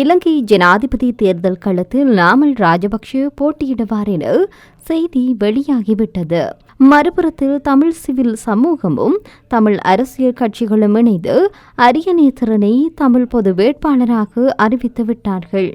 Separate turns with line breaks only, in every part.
இலங்கை ஜனாதிபதி தேர்தல் களத்தில் நாமல் ராஜபக்ஷ போட்டியிடுவார் என செய்தி வெளியாகிவிட்டது. மறுபுறத்தில் தமிழ் சிவில் சமூகமும் தமிழ் அரசியல் கட்சிகளும் இணைந்து அரியநேத்திரனை தமிழ் பொது வேட்பாளராக அறிவித்து விட்டார்கள்.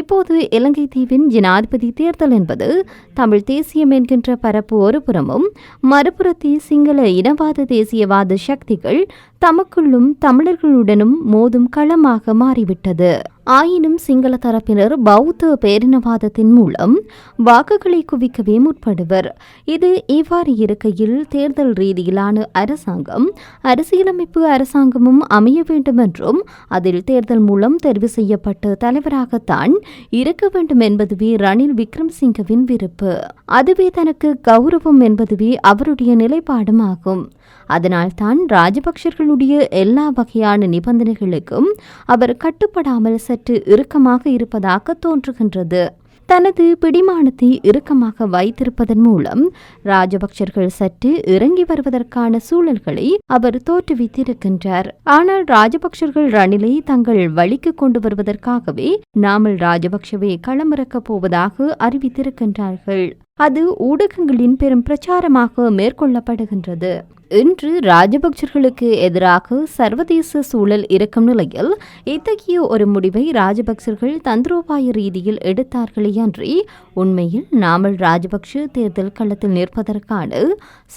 இப்போது இலங்கை தீவின் ஜனாதிபதி தேர்தல் என்பது தமிழ் தேசியம் என்கின்ற பரப்பு ஒருபுறமும் மறுபுறத்தில் சிங்கள இனவாத தேசியவாத சக்திகள் தமக்குள்ளும் தமிழர்களுடனும் மோதும் களமாக மாறிவிட்டது. ஆயினும் சிங்கள தரப்பினர் பௌத்த பேரினவாதத்தின் மூலம் வாக்குகளை குவிக்கவே முற்படுவர். இது இவ்வாறு இருக்கையில் தேர்தல் ரீதியிலான அரசாங்கம் அரசியலமைப்பு அரசாங்கமும் அமைய வேண்டும் என்றும் அதில் தேர்தல் மூலம் தெரிவு செய்யப்பட்ட தலைவராகத்தான் இருக்க வேண்டும் என்பதுவே ரணில் விக்ரம்சிங்கவின் விருப்பு. அதுவே தனக்கு கௌரவம் என்பதுவே அவருடைய நிலைப்பாடும் ஆகும் அதனால்தான் ராஜபக்சர்களுடைய எல்லா வகையான நிபந்தனைகளுக்கும் அவர் கட்டுப்படாமல் சற்று இறுக்கமாக இருப்பதாக தோன்றுகின்றது. தனது பிடிமானத்தை இறுக்கமாக வைத்திருப்பதன் மூலம் ராஜபக்சர்கள் சற்று இறங்கி வருவதற்கான சூழல்களை அவர் தோற்றுவித்திருக்கின்றார். ஆனால் ராஜபக்சர்கள் ரணிலை தங்கள் வழிக்கு கொண்டு வருவதற்காகவே நாமல் ராஜபக்சவை களமிறக்கப் போவதாக அறிவித்திருக்கின்றார்கள். அது ஊடகங்களின் பெரும் பிரச்சாரமாக மேற்கொள்ளப்படுகின்றது. இன்று ராஜபக்சர்களுக்கு எதிராக சர்வதேச சூழல் இருக்கும் நிலையில் இத்தகைய ஒரு முடிவை ராஜபக்சர்கள் தந்திரோபாய ரீதியில் எடுத்தார்களே அன்றி உண்மையில் நாமல் ராஜபக்ஷ தேர்தல் களத்தில் நிற்பதற்கான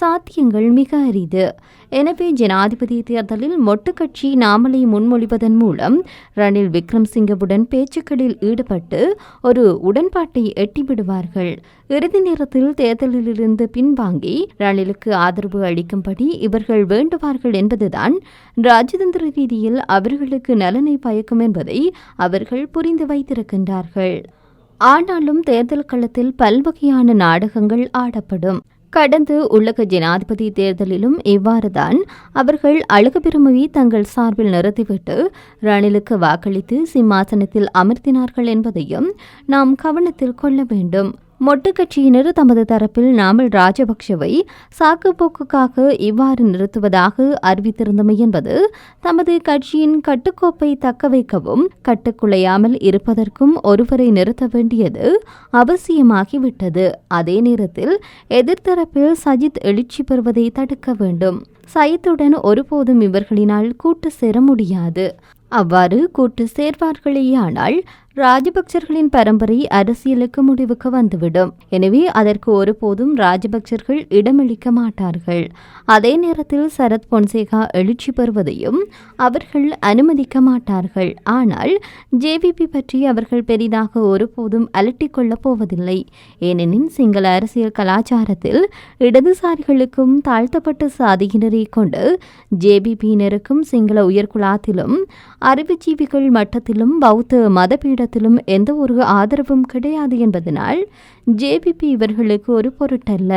சாத்தியங்கள் மிக அரிது. எனவே ஜனாதிபதி தேர்தலில் மொட்டுக்கட்சி நாமலை முன்மொழிவதன் மூலம் ரணில் விக்ரம்சிங்கவுடன் பேச்சுக்களில் ஈடுபட்டு ஒரு உடன்பாட்டை எட்டிவிடுவார்கள். இறுதி நேரத்தில் தேர்தலிலிருந்து பின்வாங்கி ரணிலுக்கு ஆதரவு அளிக்கும்படி இவர்கள் வேண்டுவார்கள் என்பதுதான் ராஜதந்திர ரீதியில் அவர்களுக்கு நலனை பயக்கும் என்பதை அவர்கள் புரிந்து வைத்திருக்கின்றார்கள். ஆனாலும் தேர்தல் களத்தில் பல்வகையான நாடகங்கள் ஆடப்படும். கடந்த உள்ளக ஜனாதிபதி தேர்தலிலும் இவ்வாறுதான் அவர்கள் அழகுபெருமையை தங்கள் சார்பில் நிறுத்திவிட்டு ரணிலுக்கு வாக்களித்து சிம்மாசனத்தில் அமர்த்தினார்கள் என்பதையும் நாம் கவனத்தில் கொள்ள வேண்டும். மொட்டு கட்சியினர் தமது தரப்பில் நாமல் ராஜபக்ஷவை சாக்குப்போக்குக்காக இவ்வாறு நிறுத்துவதாக அறிவித்திருந்தமை என்பது தமது கட்சியின் கட்டுக்கோப்பை தக்க வைக்கவும் கட்டுக்குலையாமல் இருப்பதற்கும் ஒருவரை நிறுத்த வேண்டியது அவசியமாகிவிட்டது. அதே நேரத்தில் எதிர்த்தரப்பில் சஜித் எழுச்சி பெறுவதை தடுக்க வேண்டும். சயித்துடன் ஒருபோதும் இவர்களினால் கூட்டு சேர முடியாது. அவ்வாறு கூட்டு சேர்வார்களேயானால் ராஜபக்சர்களின் பரம்பரை அரசியலுக்கு முடிவுக்கு வந்துவிடும். எனவே அதற்கு ஒருபோதும் ராஜபக்சர்கள் இடமளிக்க மாட்டார்கள். அதே நேரத்தில் சரத் பொன்சேகா எழுச்சி பெறுவதையும் அவர்கள் அனுமதிக்க மாட்டார்கள். ஆனால் ஜேவிபி பற்றி அவர்கள் பெரிதாக ஒருபோதும் அலட்டிக் கொள்ளப் போவதில்லை. ஏனெனில் சிங்கள அரசியல் கலாச்சாரத்தில் இடதுசாரிகளுக்கும் தாழ்த்தப்பட்ட சாதியினரை கொண்டு ஜேபிபியினருக்கும் சிங்கள உயர்குலாத்திலும் அறிவுஜீவிகள் மட்டத்திலும் பௌத்த மதபீடத்திலும் எந்த ஒரு ஆதரவும் கிடையாது என்பதனால் ஜேபிபி இவர்களுக்கு ஒரு பொருட்டல்ல.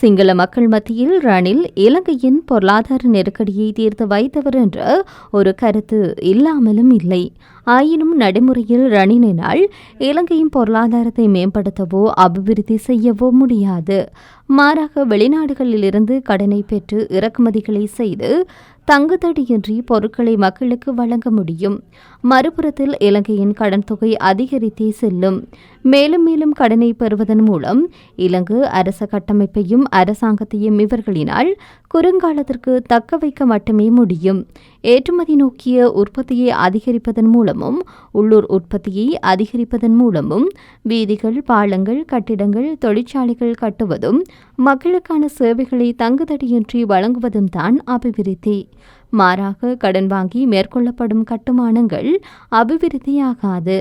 சிங்கள மக்கள் மத்தியில் ரணில் இலங்கையின் பொருளாதார நெருக்கடியை தீர்த்து வைத்தவர் என்ற ஒரு கருத்து இல்லாமலும் இல்லை. ஆயினும் நடைமுறையில் ரணினால் இலங்கையின் பொருளாதாரத்தை மேம்படுத்தவோ அபிவிருத்தி செய்யவோ முடியாது. மாறாக வெளிநாடுகளிலிருந்து கடனை பெற்று இறக்குமதிகளை செய்து தங்குதடியின்றி பொருட்களை மக்களுக்கு வழங்க முடியும். மறுபுறத்தில் இலங்கையின் கடன் தொகை அதிகரித்தே செல்லும். மேலும் மேலும் கடனை பெறுவதன் மூலம் இலங்கை அரச கட்டமைப்பையும் அரசாங்கத்தையும் இவர்களினால் குறுங்காலத்திற்கு தக்க வைக்க மட்டுமே முடியும். ஏற்றுமதி நோக்கிய உற்பத்தியை அதிகரிப்பதன் மூலமும் உள்ளூர் உற்பத்தியை அதிகரிப்பதன் மூலமும் வீதிகள் பாலங்கள் கட்டிடங்கள் தொழிற்சாலைகள் கட்டுவதும் மக்களுக்கான சேவைகளை தங்குதடியின்றி வழங்குவதும் தான் அபிவிருத்தி. மாறாக கடன் வாங்கி மேற்கொள்ளப்படும் கட்டுமானங்கள் அபிவிருத்தியாகாது.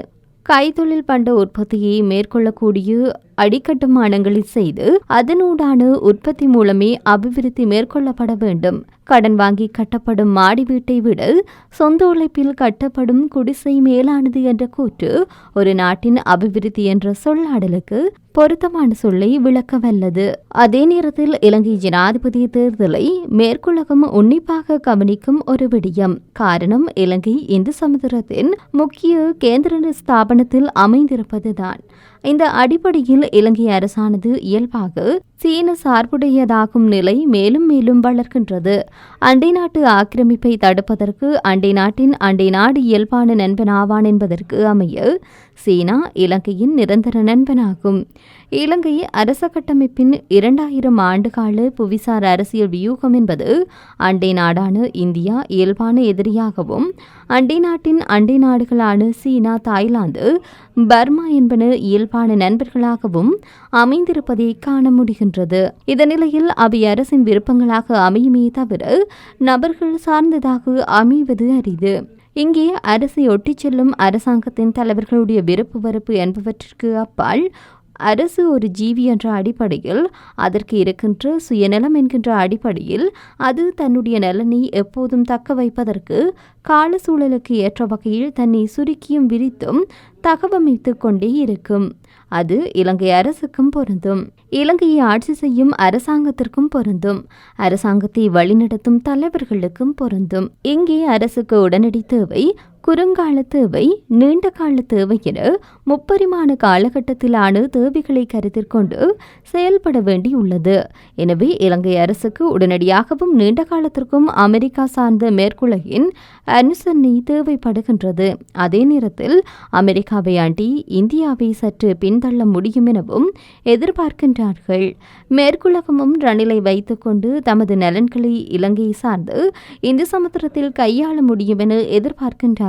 கைத்தொழில் பண்ட உற்பத்தியை மேற்கொள்ளக்கூடிய அடிக்கட்டுமானங்களை செய்து அதனூடான உற்பத்தி மூலமே அபிவிருத்தி மேற்கொள்ளப்பட வேண்டும். கடன் வாங்கி கட்டப்படும் மாடி வீட்டை விட சொந்த உழைப்பில் கட்டப்படும் குடிசை மேலானது என்ற கூற்று ஒரு நாட்டின் அபிவிருத்தி என்ற சொல்லாடலுக்கு பொருத்தமான சொல்லை விளக்க வல்லது அதே நேரத்தில் இலங்கை ஜனாதிபதி தேர்தலை மேற்குலகம் உன்னிப்பாக கவனிக்கும் ஒரு விடயம். காரணம் இலங்கை இந்து சமுதிரத்தின் முக்கிய கேந்திர ஸ்தாபனத்தில் அமைந்திருப்பதுதான். இந்த அடிப்படையில் இலங்கை அரசானது இயல்பாக சீன சார்புடையதாகும் நிலை மேலும் மேலும் வளர்க்கின்றது அண்டை நாட்டு ஆக்கிரமிப்பை தடுப்பதற்கு அண்டை நாட்டின் அண்டை நாடு இயல்பான நண்பனாவான் என்பதற்கு அமைய சீனா இலங்கையின் நிரந்தர நண்பனாகும். இலங்கை அரச கட்டமைப்பின் இரண்டாயிரம் ஆண்டுகால புவிசார் அரசியல் வியூகம் என்பது அண்டை நாடான இந்தியா இயல்பான எதிரியாகவும் அண்டை நாட்டின் அண்டை நாடுகளான சீனா தாய்லாந்து பர்மா என்பன இயல்பான நண்பர்களாகவும் அமைந்திருப்பதை காண முடிகின்றது இந்த நிலையில் அவை அரசின் விருப்பங்களாக அமையுமே தவிர நபர்கள் சார்ந்ததாக அமைவது அரிது. இங்கே அரசை ஒட்டிச் செல்லும் அரசாங்கத்தின் தலைவர்களுடைய விருப்பு வெறுப்பு என்பவற்றிற்கு அப்பால் அரசு ஒரு ஜீவி என்ற அடிப்படையில் அதற்கு இருக்கின்ற சுயநலம் என்கின்ற அடிப்படையில் அது தன்னுடைய நலனை எப்போதும் தக்க வைப்பதற்கு கால சூழலுக்கு ஏற்ற வகையில் தன்னை சுருக்கியும் விரித்தும் தகவமைத்து கொண்டே இருக்கும். அது இலங்கை அரசுக்கும் பொருந்தும். இலங்கையை ஆட்சி செய்யும் அரசாங்கத்திற்கும் பொருந்தும். அரசாங்கத்தை வழிநடத்தும் தலைவர்களுக்கும் பொருந்தும். இங்கே அரசுக்கு உடனடி தேவை குறுங்கால தேவை நீண்ட கால தேவை என முப்பரிமாண காலகட்டத்திலான தேவைகளை கருத்தில் கொண்டு செயல்பட வேண்டியுள்ளது. எனவே இலங்கை அரசுக்கு உடனடியாகவும் நீண்ட காலத்திற்கும் அமெரிக்கா சார்ந்த மேற்குலகின் அனுசரணை தேவைப்படுகின்றது. அதே நேரத்தில் அமெரிக்காவை அண்டி இந்தியாவை சற்று பின்தள்ள முடியும் எனவும் எதிர்பார்க்கின்றார்கள். மேற்குலகமும் ரணிலை வைத்துக்கொண்டு தமது நலன்களை இலங்கை சார்ந்து இந்து சமுத்திரத்தில் கையாள முடியும் என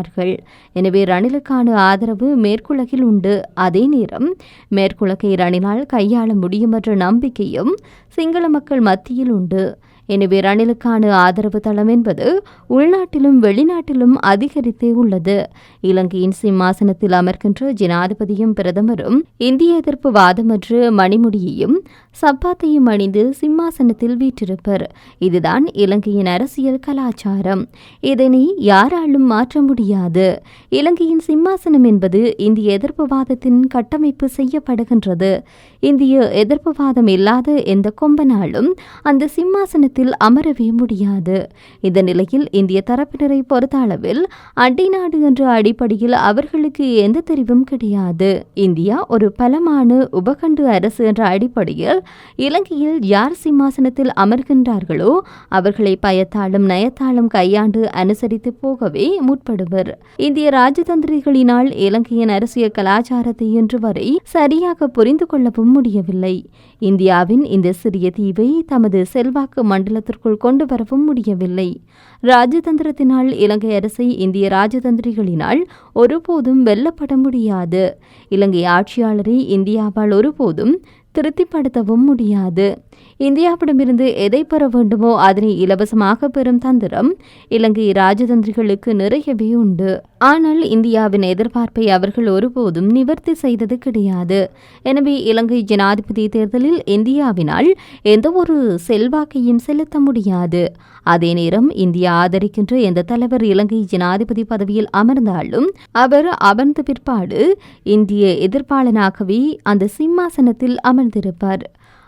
எதிர்பார்க்கின்றார்கள் எனவே ரணிலுக்கான ஆதரவு மேற்குலகில் உண்டு. அதே நேரம் மேற்குலகை ரணிலால் கையாள முடியும் என்ற நம்பிக்கையும் சிங்கள மக்கள் மத்தியில் உண்டு. எனவே ரணிலுக்கான ஆதரவு தளம் என்பது உள்நாட்டிலும் வெளிநாட்டிலும் அதிகரித்தே உள்ளது. இலங்கையின் சிம்மாசனத்தில் அமர்கின்ற ஜனாதிபதியும் பிரதமரும் இந்திய எதிர்ப்பு வாதமற்று மணிமுடியையும் சப்பாத்தையும் அணிந்து சிம்மாசனத்தில் வீற்றிருப்பர். இதுதான் இலங்கையின் அரசியல் கலாச்சாரம். இதனை யாராலும் மாற்ற முடியாது. இலங்கையின் சிம்மாசனம் என்பது இந்திய எதிர்ப்பு வாதத்தின் கட்டமைப்பு செய்யப்படுகின்றது. இந்திய எதிர்ப்புவாதம் இல்லாத எந்த கொம்பனாலும் அந்த சிம்மாசனத்தில் அமரவே முடியாது. இந்த நிலையில் இந்திய தரப்பினரை பொறுத்த அளவில் அண்டை நாடு என்ற அடிப்படையில் அவர்களுக்கு எந்த தெரிவும் கிடையாது. இந்தியா ஒரு பலமான உபகண்டு அரசு என்ற அடிப்படையில் இலங்கையில் யார் சிம்மாசனத்தில் அமர்கின்றார்களோ அவர்களை பயத்தாலும் நயத்தாலும் கையாண்டு அனுசரித்து போகவே முற்படுவர். இந்திய ராஜதந்திரிகளினால் இலங்கையின் அரசியல் கலாச்சாரத்தை இன்று வரை சரியாக புரிந்து கொள்ளவும் முடியவில்லை. இந்தியாவின் இந்த சிறிய தீவை தமது செல்வாக்கு மண்டலத்திற்குள் கொண்டு வரவும் முடியவில்லை. ராஜதந்திரத்தினால் இலங்கை அரசை இந்திய ராஜதந்திரிகளினால் ஒருபோதும் வெல்லப்பட முடியாது. இலங்கை ஆட்சியாளரை இந்தியாவால் ஒருபோதும் திருப்திப்படுத்தவும் முடியாது. இந்தியாவிடமிருந்து எதை பெற வேண்டுமோ அதனை இலவசமாக பெறும் தந்திரம் இலங்கை ராஜதந்திரிகளுக்கு நிறையவே உண்டு. ஆனால் இந்தியாவின் எதிர்பார்ப்பை அவர்கள் ஒருபோதும் நிவர்த்தி செய்தது கிடையாது. எனவே இலங்கை ஜனாதிபதி தேர்தலில் இந்தியாவினால் எந்த ஒரு செல்வாக்கையும் செலுத்த முடியாது. அதே நேரம் இந்தியா ஆதரிக்கின்ற எந்த தலைவர் இலங்கை ஜனாதிபதி பதவியில் அமர்ந்தாலும் அவர் அமர்ந்த பிற்பாடு இந்திய எதிர்ப்பாளனாகவே அந்த சிம்மாசனத்தில் அமர்ந்திருப்பார்.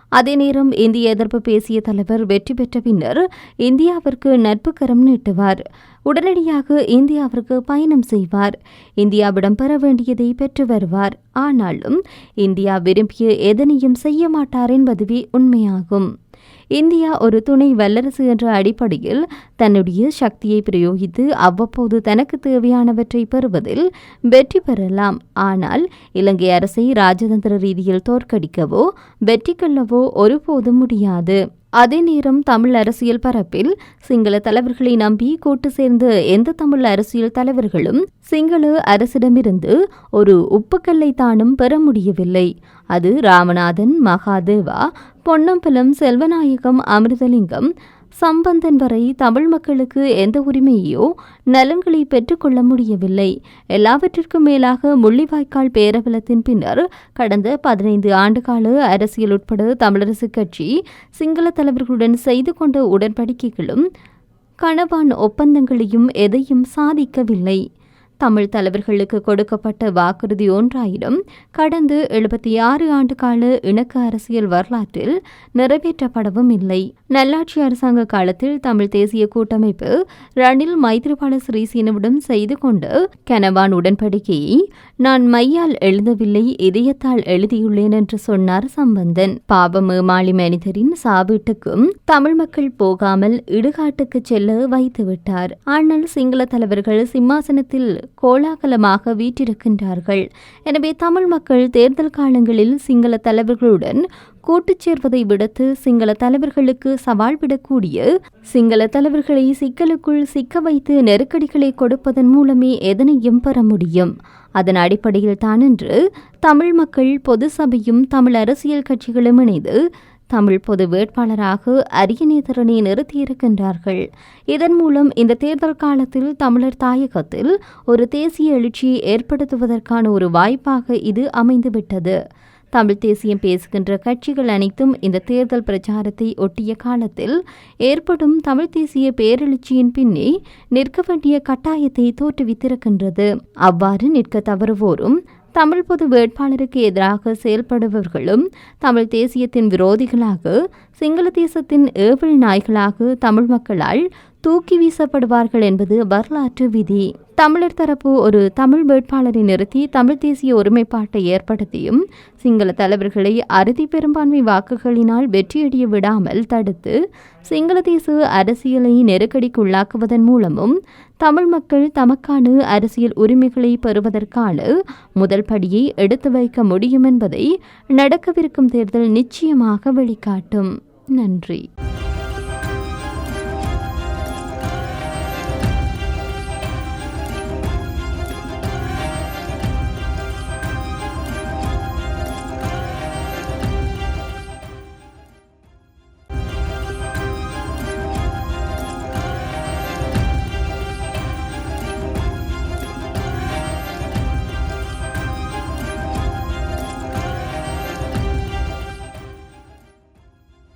அதே நேரம் இந்திய எதிர்ப்பு பேசிய தலைவர் வெற்றி பெற்ற பின்னர் இந்தியாவிற்கு நட்பு கரம் நீட்டுவார். உடனடியாக இந்தியாவிற்கு பயணம் செய்வார். இந்தியாவிடம் பெற வேண்டியதை பெற்று வருவார். ஆனாலும் இந்தியா விரும்பிய எதனையும் செய்ய மாட்டார் என்பதுவே உண்மையாகும். இந்தியா ஒரு துணை வல்லரசு என்ற அடிப்படையில் தன்னுடைய சக்தியை பிரயோகித்து அவ்வப்போது தனக்கு தேவையானவற்றை பெறுவதில் வெற்றி பெறலாம். ஆனால் இலங்கை அரசை ராஜதந்திர ரீதியில் தோற்கடிக்கவோ வெற்றி கொள்ளவோ ஒருபோதும் முடியாது. அதே நேரம் தமிழ் அரசியல் பரப்பில் சிங்கள தலைவர்களை நம்பி கூட்டு சேர்ந்த எந்த தமிழ் அரசியல் தலைவர்களும் சிங்கள அரசிடமிருந்து ஒரு உப்புக்கல்லை தானும் பெற முடியவில்லை. அது ராமநாதன் மகாதேவா பொன்னம்பலம் செல்வநாயகம் அமிர்தலிங்கம் சம்பந்தன் வரை தமிழ் மக்களுக்கு எந்த உரிமையோ நலன்களை பெற்றுக்கொள்ள முடியவில்லை. எல்லாவற்றிற்கும் மேலாக முள்ளிவாய்க்கால் பேரவலத்தின் பின்னர் கடந்த பதினைந்து ஆண்டுகால அரசியல் உட்பட தமிழரசு கட்சி சிங்கள தலைவர்களுடன் செய்து கொண்ட உடன்படிக்கைகளும் கணவான் ஒப்பந்தங்களையும் எதையும் சாதிக்கவில்லை. தமிழ் தலைவர்களுக்கு கொடுக்கப்பட்ட வாக்குறுதி ஒன்றாயிரம் கடந்த எழுபத்தி ஆறு ஆண்டு கால இணக்க அரசியல் வரலாற்றில் நிறைவேற்றப்படவும் இல்லை. நல்லாட்சி அரசாங்க காலத்தில் தமிழ் தேசிய கூட்டமைப்பு ரணில் மைத்ரிபால சிறிசேனவிடம் செய்து கொண்டு கனவான் உடன்படிக்கையை நான் மையால் எழுதவில்லை இதயத்தால் எழுதியுள்ளேன் என்று சொன்னார் சம்பந்தன். பாபமு ஏமாளி மனிதரின் சாவீட்டுக்கும் தமிழ் மக்கள் போகாமல் இடுகாட்டுக்கு செல்ல வைத்துவிட்டார். ஆனால் சிங்கள தலைவர்கள் சிம்மாசனத்தில் கோலாகலமாக வீற்றிருக்கின்றார்கள். எனவே தமிழ் மக்கள் தேர்தல் காலங்களில் சிங்கள தலைவர்களுடன் கூட்டுச் சேர்வதை விடுத்து சிங்கள தலைவர்களுக்கு சவால் விடக்கூடிய சிங்கள தலைவர்களை சிக்கலுக்குள் சிக்க வைத்து நெருக்கடிகளை கொடுப்பதன் மூலமே எதனையும் பெற முடியும். அதன் அடிப்படையில் தான் இன்று தமிழ் மக்கள் பொது சபையும் தமிழ் அரசியல் கட்சிகளும் இணைந்து தமிழ் பொது வேட்பாளராக அரியநேதரனை நிறுத்தியிருக்கின்றார்கள். இதன் மூலம் இந்த தேர்தல் காலத்தில் தமிழர் தாயகத்தில் ஒரு தேசிய எழுச்சியை ஏற்படுத்துவதற்கான ஒரு வாய்ப்பாக இது அமைந்துவிட்டது. தமிழ் தேசியம் பேசுகின்ற கட்சிகள் அனைத்தும் இந்த தேர்தல் பிரச்சாரத்தை ஒட்டிய காலத்தில் ஏற்படும் தமிழ் தேசிய பேரெழுச்சியின் பின்னே நிற்க வேண்டிய கட்டாயத்தை தோற்றுவித்திருக்கின்றது. அவ்வாறு நிற்க தவறுவோரும் தமிழ் பொது வேட்பாளருக்கு எதிராக செயல்படுபவர்களும் தமிழ் தேசியத்தின் விரோதிகளாக சிங்கள தேசத்தின் ஏவல் நாய்களாக தமிழ் மக்களால் தூக்கி வீசப்படுவார்கள் என்பது வரலாற்று விதி. தமிழர் தரப்பு ஒரு தமிழ் வேட்பாளரை நிறுத்தி தமிழ் தேசிய ஒருமைப்பாட்டை ஏற்படுத்தியும் சிங்கள தலைவர்களை அறுதி பெரும்பான்மை வாக்குகளினால் வெற்றியடைய விடாமல் தடுத்து சிங்கள தேச அரசியலை நெருக்கடிக்குள்ளாக்குவதன் மூலமும் தமிழ் மக்கள் தமக்கான அரசியல் உரிமைகளை பெறுவதற்கான முதல் படியை எடுத்து வைக்க முடியும் என்பதை நடக்கவிருக்கும் தேர்தல் நிச்சயமாக வெளிக்காட்டும் நன்றி.